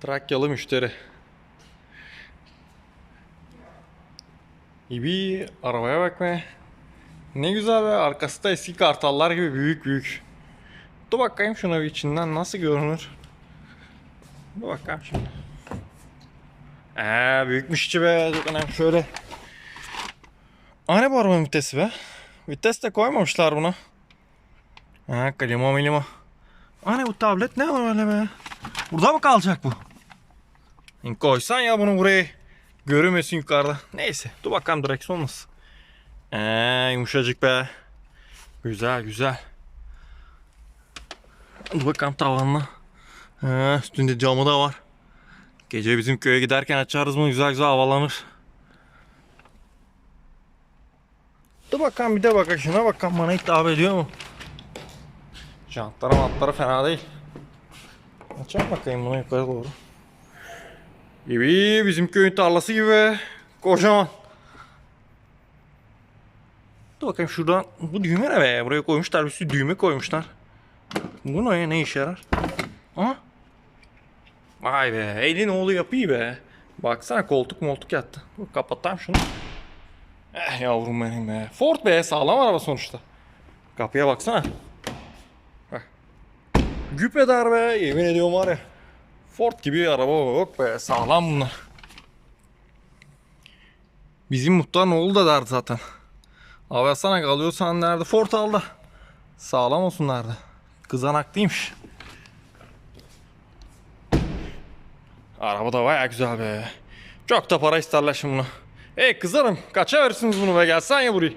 Trakyalı müşteri. İyi arabaya bak be. Ne güzel be. Arkası da eski kartallar gibi büyük büyük. Dur bakayım şuna bir içinden nasıl görünür. Dur bakayım şimdi. Eee büyükmüş içi be. Dur şöyle. Hani bu arabanın vitesi be? Vites de koymamışlar buna. Ha klima milima. Hani bu tablet ne var öyle be? Burada mı kalacak bu? Koysan ya bunu buraya. Görünmesin yukarıda. Neyse dur bakalım direksiyon nasıl. Eee yumuşacık be. Güzel güzel. Dur bakalım tavanına. Ha, üstünde camı da var. Gece bizim köye giderken açarız bunu güzel güzel havalanır. Dur bakalım bir de bakalım şuna bakalım bana hitap ediyor mu? Jantları mantları fena değil. Açalım bakayım bunu yukarı doğru. İyi bizim köyün tarlası gibi. Kocaman. Dur bakayım şuradan. Bu düğme ne be? Buraya koymuşlar bir sürü düğme koymuşlar. Bu ne, ne işe yarar? Ha? Vay be. Elin oğlu yapıyor be. Baksana koltuk moltuk yattı. Dur kapatayım şunu. Eh yavrum benim be. Ford be sağlam araba sonuçta. Kapıya baksana. Bak. Güpedar be yemin ediyorum var ya. Ford gibi araba yok be sağlam bunlar. Bizim muhtar oğlu da derdi zaten. Abi sana kalıyorsan nerede Ford al da. Sağlam olsun nerede. Kızanaklıymış. Araba da baya güzel be. Çok da para isterler şimdi bunu. Hey kızarım kaça verirsiniz bunu be gelsen ya buraya.